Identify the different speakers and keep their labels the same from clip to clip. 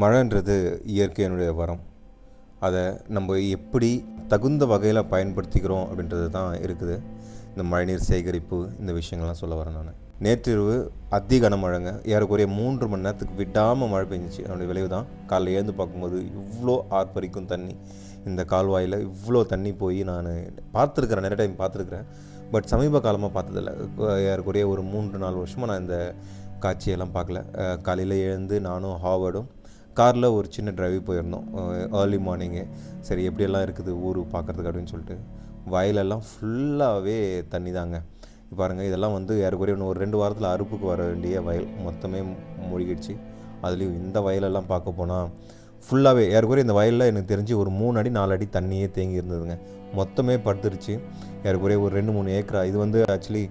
Speaker 1: மழைன்றது இயற்கையினுடைய வரம். அதை நம்ம எப்படி தகுந்த வகையில் பயன்படுத்திக்கிறோம் அப்படின்றது தான் இருக்குது. இந்த மழைநீர் சேகரிப்பு இந்த விஷயங்கள்லாம் சொல்ல வரேன் நான். நேற்றிரவு அதி கனமழைங்க ஏறக்குறைய மூன்று மணி நேரத்துக்கு விடாமல் மழை பெஞ்சிச்சு. அதனுடைய விளைவு தான் காலைல எழுந்து பார்க்கும்போது இவ்வளோ ஆர்ப்பரிக்கும் தண்ணி. இந்த கால்வாயில் இவ்வளோ தண்ணி போய் நான் பார்த்துருக்குறேன். நிறைய டைம் பார்த்துருக்குறேன். பட் சமீப காலமாக பார்த்ததில்ல. ஏறக்குறைய ஒரு மூன்று நாலு வருஷமாக நான் இந்த காட்சியெல்லாம் பார்க்கல. காலையில் எழுந்து நானும் ஹாவர்டும் காரில் ஒரு சின்ன டிரைவ் போயிருந்தோம். ஏர்லி மார்னிங்கு சரி எப்படியெல்லாம் இருக்குது? ஊர் பார்க்குறதுக்கு அப்படின்னு சொல்லிட்டு. வயலெல்லாம் ஃபுல்லாகவே தண்ணி தாங்க. பாருங்கள் இதெல்லாம் வந்து ஏறக்குறைய இன்னும் ஒரு ரெண்டு வாரத்தில் அறுப்புக்கு வர வேண்டிய வயல். மொத்தமே மூழ்கிடுச்சு. அதுலேயும் இந்த வயலெல்லாம் பார்க்க போனால் ஃபுல்லாகவே ஏறக்குறைய இந்த வயலில் எனக்கு தெரிஞ்சு ஒரு மூணு அடி நாலு அடி தண்ணியே தேங்கி இருந்ததுங்க. மொத்தமே படுத்துருச்சு. ஏறக்குறைய ஒரு ரெண்டு மூணு ஏக்கரா. இது வந்து ஆக்சுவலி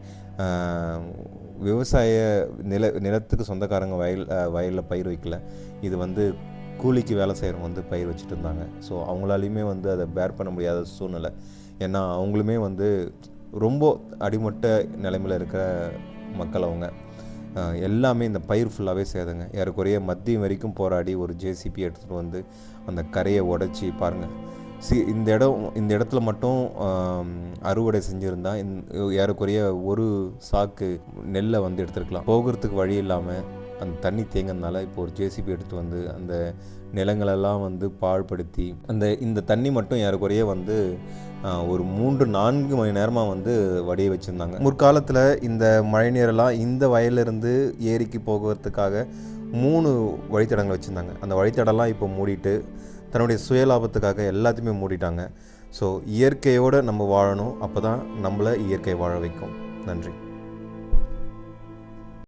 Speaker 1: விவசாய நில நிலத்துக்கு சொந்தக்காரங்க வயல் வயலில் பயிர் வைக்கல. இது வந்து கூலிக்கு வேலை செய்கிறவங்க வந்து பயிர் வச்சுட்டு இருந்தாங்க. ஸோ அவங்களாலையுமே வந்து அதை பேர் பண்ண முடியாத சூழ்நிலை. ஏன்னா அவங்களுமே வந்து ரொம்ப அடிமட்ட நிலைமையில் இருக்கிற மக்கள் அவங்க. எல்லாமே இந்த பயிர் ஃபுல்லாகவே சேதங்க. ஏறக்குறைய மத்தியம் வரைக்கும் போராடி ஒரு ஜேசிபி எடுத்துகிட்டு வந்து அந்த கரையை உடச்சி பாருங்கள் சி இந்த இடம் இந்த இடத்துல மட்டும் அறுவடை செஞ்சுருந்தா இந் ஏறக்குறைய ஒரு சாக்கு நெல்லை வந்து எடுத்துருக்கலாம். போகிறதுக்கு வழி இல்லாமல் அந்த தண்ணி தேங்கினதுனால இப்போ ஒரு ஜேசிபி எடுத்து வந்து அந்த நிலங்களெல்லாம் வந்து பாழ்படுத்தி அந்த இந்த தண்ணி மட்டும் ஏறக்குறைய வந்து ஒரு மூன்று நான்கு மணி நேரமாக வந்து வடிய வச்சுருந்தாங்க. முற்காலத்தில் இந்த மழைநீரெல்லாம் இந்த வயலிருந்து ஏரிக்கு போகிறதுக்காக மூணு வழித்தடங்கள் வச்சுருந்தாங்க. அந்த வழித்தடம்லாம் இப்போ மூடிட்டு தன்னுடைய சுயலாபத்துக்காக எல்லாத்தையுமே மூடிட்டாங்க. ஸோ இயற்கையோடு நம்ம வாழணும். அப்போ தான் நம்மளை இயற்கை வாழ வைக்கும். நன்றி.